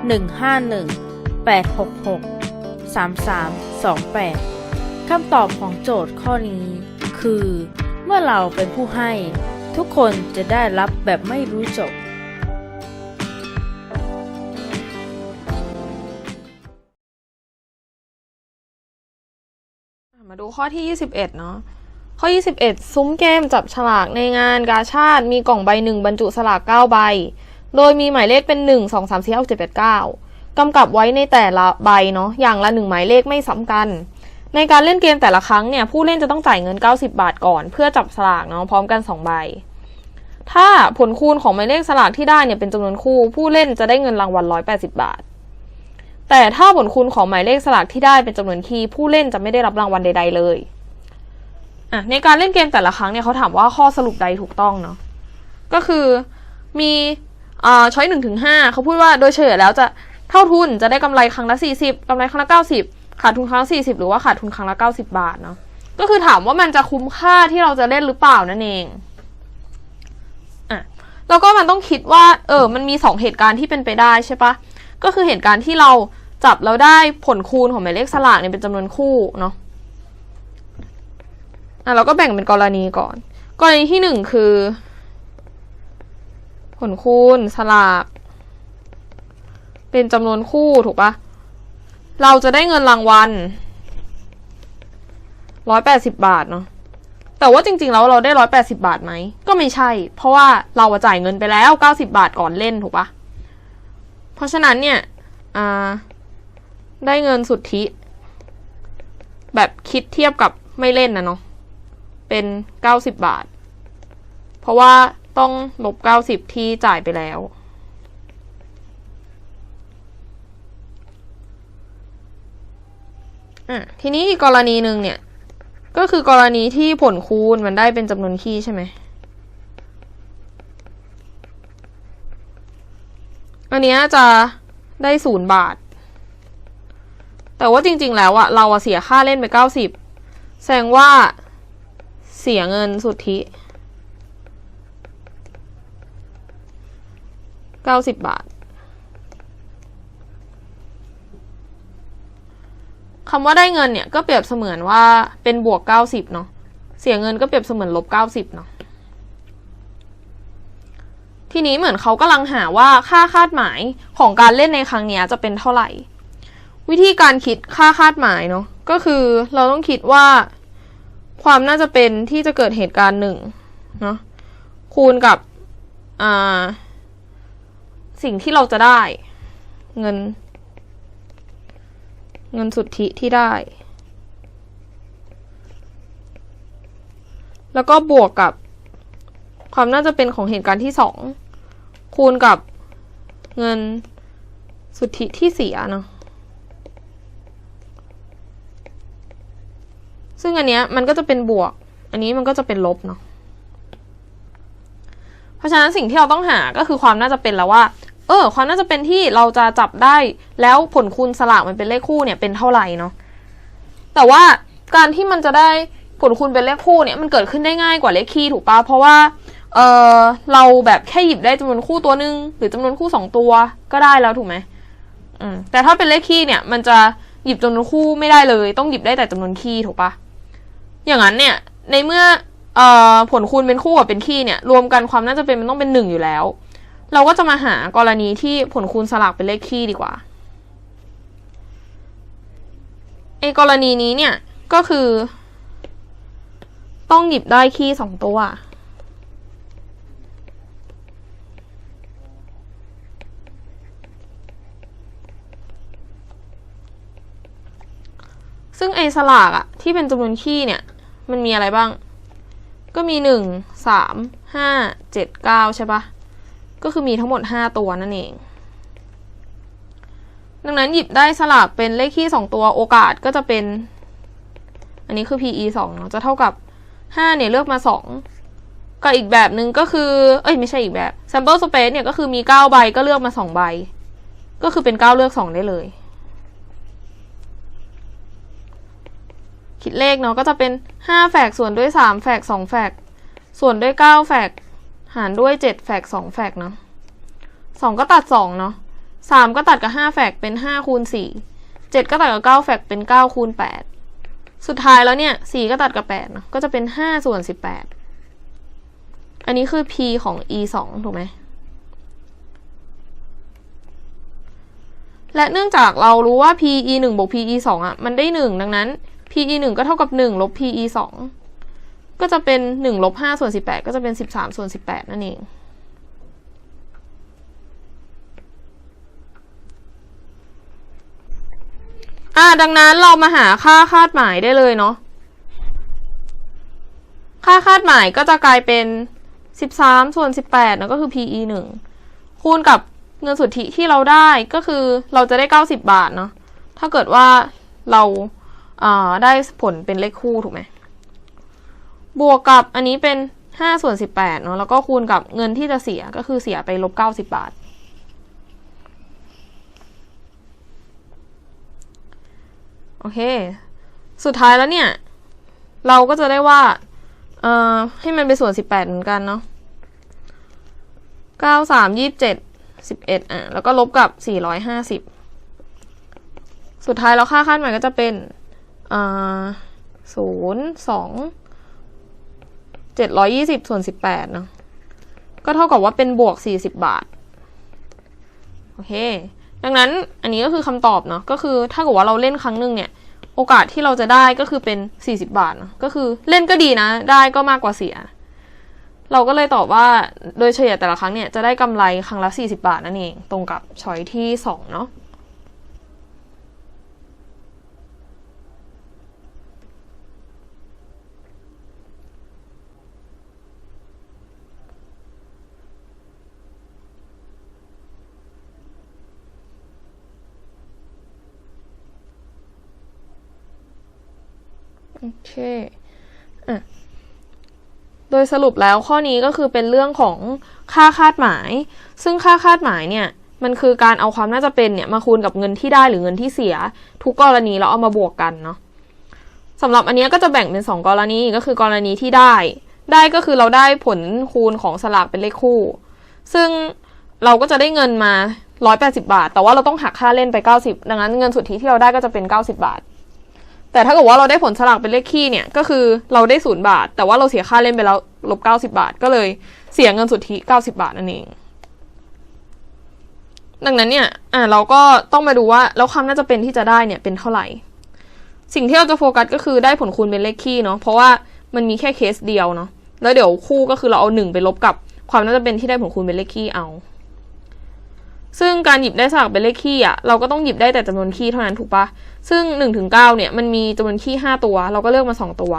151 866 3328 คำตอบของโจทย์ข้อนี้ คือ เมื่อเราเป็นผู้ให้ ทุกคนจะได้รับแบบไม่รู้จบมาดูข้อที่ 21 เนาะข้อ 21 ซุ้มเกมจับฉลากในงานกาชาติมีกล่องใบหนึ่งบรรจุสลาก 9 ใบ โดยมีหมายเลขเป็น 1 2 3 4 5 6 7 8 9กำกับไว้ในแต่ละใบเนาะอย่างละ 1 หมายเลขไม่ซ้ำกัน ในการเล่นเกมแต่ละครั้งเนี่ยผู้เล่นจะต้องจ่ายเงิน 90 บาทก่อน เพื่อจับสลากเนาะพร้อมกัน 2 ใบ ถ้าผลคูณของหมายเลขสลากที่ได้เนี่ยเป็นจำนวนคู่ ผู้เล่นจะได้เงินรางวัล 180 บาท แต่ถ้าผลคูณของหมายเลขสลากที่ได้เป็นจำนวนคีย์ผู้เล่นจะไม่ได้รับรางวัลใด ๆ เลยอะในการเล่นเกมแต่ละครั้งเนี่ยเขาถามว่าข้อสรุปใดถูกต้องเนาะก็คือมี อ่าช้อยหนึ่งถึงห้าเขาพูดว่าโดยเฉลี่ยแล้วจะเท่าทุนจะได้กำไรครั้งละสี่สิบกำไรครั้งละเก้าสิบขาดทุนครั้งละสี่สิบหรือว่าขาดทุนครั้งละเก้าสิบาทเนาะก็คือถามว่ามันจะคุ้มค่าที่เราจะเล่นหรือเปล่านั่นเองอะแล้วก็มันต้องคิดว่า เออ มันมีสองเหตุการณ์ที่เป็นไปได้ใช่ปะก็คือเหตุการณ์ที่เราจับแล้วได้ผลคูณของหมายเลขสลากเนี่ยเป็นจำนวนคู่เนาะอะเราก็แบ่งเป็นกรณีก่อน กรณีที่หนึ่งคือ ผลคูณสลาก เป็นจำนวนคู่ถูกปะเราจะได้เงินรางวัลร้อยแปดสิบบาทเนาะแต่ว่าจริงๆแล้วเราได้ร้อยแปดสิบาทไหม ก็ไม่ใช่ เพราะว่าเราจ่ายเงินไปแล้วเก้าสิบาทก่อนเล่นถูกปะเพราะฉะนั้นเนี่ยได้เงินสุทธิ แบบคิดเทียบกับไม่เล่นนะเนาะเป็นเก้าสิบบาท เพราะว่า ต้องลบเก้าสิบที่จ่ายไปแล้วอะทีนี้อีกกรณีหนึ่งเนี่ย ก็คือกรณีที่ผลคูณมันได้เป็นจำนวนคี่ใช่ไหม อันนี้จะได้ศูนย์บาท แต่ว่าจริง ๆ แล้วอะเราเสียค่าเล่นไปเก้าสิบแสดงว่าเสียเงินสุทธิ เก้าสิบบาทคำว่าได้เงินเนี่ยก็เปรียบเสมือนว่าเป็นบวกเก้าสิบเนาะเสียเงินก็เปรียบเสมือนลบเก้าสิบเนาะทีนี้เหมือนเขากำลังหาว่าค่าคาดหมายของการเล่นในครั้งนี้จะเป็นเท่าไหร่ วิธีการคิดค่าคาดหมายเนาะก็คือเราต้องคิดว่า ความน่าจะเป็นที่จะเกิดเหตุการณ์หนึ่งเนาะคูณกับอ่า สิ่งที่เราจะได้ เงิน เงินสุทธิที่ได้ แล้วก็บวกกับ ความน่าจะเป็นของเหตุการณ์ที่สองคูณกับเงินสุทธิที่เสียเนาะซึ่งอันเนี้ยมันก็จะเป็นบวก อันนี้มันก็จะเป็นลบเนาะ เพราะฉะนั้นสิ่งที่เราต้องหาก็คือความน่าจะเป็นแล้วว่า เออ ความน่าจะเป็นที่เราจะจับได้ แล้วผลคูณสลากมันเป็นเลขคู่เนี่ยเป็นเท่าไหร่เนาะแต่ว่าการที่มันจะได้ผลคูณเป็นเลขคู่เนี่ยมันเกิดขึ้นได้ง่ายกว่าเลขคี่ถูกปะเพราะว่าเออเราแบบแค่หยิบได้จำนวนคู่ตัวหนึ่งหรือจำนวนคู่สองตัวก็ได้แล้วถูกไหมอืมแต่ถ้าเป็นเลขคี่เนี่ย มันจะหยิบจำนวนคู่ไม่ได้เลย ต้องหยิบได้แต่จำนวนคี่ถูกปะอย่างนั้นเนี่ยในเมื่อเอ่อผลคูณเป็นคู่กับเป็นคี่เนี่ย รวมกันความน่าจะเป็นมันต้องเป็นหนึ่งอยู่แล้ว เราก็จะมาหากรณีที่ผลคูณสลักเป็นเลขคี่ดีกว่าไอ้กรณีนี้เนี่ยก็คือ ต้องหยิบได้คี่สองตัว ซึ่งไอ้สลากอะที่เป็นจำนวนคี่เนี่ย มันมีอะไรบ้าง ก็มีหนึ่งสามห้าเจ็ดเก้าใช่ปะ ก็คือมีทั้งหมดห้าตัวนั่นเอง ดังนั้นหยิบได้สลากเป็นเลขคี่สองตัวโอกาสก็จะเป็น อันนี้คือ PE สองเนาะจะเท่ากับห้าเนี่ยเลือกมาสองกับอีกแบบหนึ่งก็คือ เอ้ยไม่ใช่อีกแบบ sample space เนี่ยก็คือมีเก้าใบก็เลือกมาสองใบ ก็คือเป็นเก้าเลือกสองได้เลย คิดเลขเนาะก็จะเป็นห้าแฝกส่วนด้วยสามแฝกสองแฝกส่วนด้วยเก้าแฝก หารด้วยเจ็ดแฝกสองแฝกเนาะสองก็ตัดสองเนาะสามก็ตัดกับห้าแฝกเป็นห้าคูณสี่เจ็ดก็ตัดกับเก้าแฝกเป็นเก้าคูณแปดสุดท้ายแล้วเนี่ยสี่ก็ตัดกับแปดเนาะก็จะเป็นห้าส่วนสิบแปดอันนี้คือ p ของ e สองถูกไหมและเนื่องจากเรารู้ว่า PE 1บวก PE 2อะ มันได้ 1 ดังนั้น PE 1ก็เท่ากับ 1 ลบ PE 2 ก็จะเป็น1ลบ5ส่วน18 ก็จะเป็น 13 ส่วน 18 นั่นเอง อ่าดังนั้นเรามาหาค่าคาดหมายได้เลยเนาะ ค่าคาดหมายก็จะกลายเป็น 13 ส่วน 18นะก็คือ PE 1 คูณกับเงินสุทธิที่เราได้ก็คือเราจะได้ 90 บาทเนาะ ถ้าเกิดว่าเราาได้ผลเป็นเลขคู่ถูกไหม บวกกับอันนี้เป็น5ส่วน18เนาะแล้วก็คูณกับเงินที่จะเสียก็คือเสียไปลบ90บาท โอเค สุดท้ายแล้วเนี่ย เราก็จะได้ว่าเอ่อให้มันเป็นส่วน18เหมือนกันเนาะ9 3 27 11อะแล้วก็ลบกับ450สุดท้ายแล้วค่าคาดหมายก็จะเป็นอ่า0 2 720ส่ เจ็ดร้อยี่สิบส่วน18เนาะก็เท่ากับว่าเป็นบวก40บบาท โอเค ดังนั้นอันนี้ก็คือคำตอบเนาะก็คือถ้าเกิดว่าเราเล่นครั้งหนึ่งเนี่ยโอกาสที่เราจะได้ก็คือเป็น 40 บาทเนาะก็คือเล่นก็ดีนะ ได้ก็มากกว่าเสีย เราก็เลยตอบว่าโดยเฉลี่ยแต่ละครั้งเนี่ยจะได้กำไรครั้งละ 40 บาทนั่นเอง ตรงกับช้อยที่ 2 เนาะ โอเคอะโดยสรุปแล้วข้อนี้ก็คือเป็นเรื่องของค่าคาดหมาย ซึ่งค่าคาดหมายเนี่ยมันคือการเอาความน่าจะเป็นเนี่ยมาคูณกับเงินที่ได้หรือเงินที่เสีย ทุกกรณีแล้วเอามาบวกกันเนาะสำหรับอันนี้ก็จะแบ่งเป็น 2 กรณีก็คือกรณีที่ได้ ได้ก็คือเราได้ผลคูณของสลากเป็นเลขคู่ ซึ่งเราก็จะได้เงินมา 180 บาท แต่ว่าเราต้องหักค่าเล่นไป 90 ดังนั้นเงินสุทธิที่เราได้ก็จะเป็น 90 บาท แต่ถ้าเกิดว่าเราได้ผลสลากเป็นเลขคี่เนี่ย ก็คือเราได้ศูนย์บาท แต่ว่าเราเสียค่าเล่นไปแล้วลบเก้าสิบาท ก็เลยเสียเงินสุทธิเก้าสิบาทนั่นเอง ดังนั้นเนี่ย อ่าเราก็ต้องมาดูว่าแล้วความน่าจะเป็นที่จะได้เนี่ยเป็นเท่าไหร่ สิ่งที่เราจะโฟกัสก็คือได้ผลคูณเป็นเลขคี่เนาะ เพราะว่ามันมีแค่เคสเดียวเนาะ แล้วเดี๋ยวคู่ก็คือเราเอาหนึ่งไปลบกับ ความน่าจะเป็นที่ได้ผลคูณเป็นเลขคี่เอา ซึ่งการหยิบได้สลากเป็นเลขคี่อะเราก็ต้องหยิบได้แต่จำนวนคี่เท่านั้นถูกปะซึ่ง1นถึงเเนี่ยมันมีจำนวนคี่5ตัว เราก็เลือกมา 2 ตัว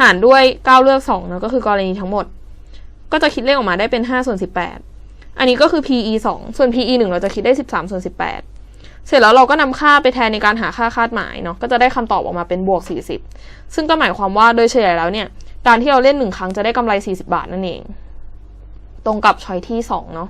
หารด้วย 9 เลือก2เนอะก็คือกรณีทั้งหมด ก็จะคิดเลขออกมาได้เป็น5ส่วน18 อันนี้ก็คือ PE 2 ส่วน PE 1 เราจะคิดได้ 13ส่วน18 เสร็จแล้วเราก็นำค่าไปแทนในการหาค่าคาดหมายเนาะก็จะได้คำตอบออกมาเป็นบวก 40 ซึ่งก็หมายความว่าโดยเฉลี่ยแล้วเนี่ยการที่เราเล่นหนึ่งครั้งจะได้กำไร 40 บาทนั่นเอง ตรงกับชอยที่2เนาะ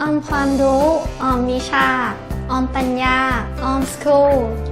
ออมความรู้ ออมวิชา ออมปัญญา ออมสกูล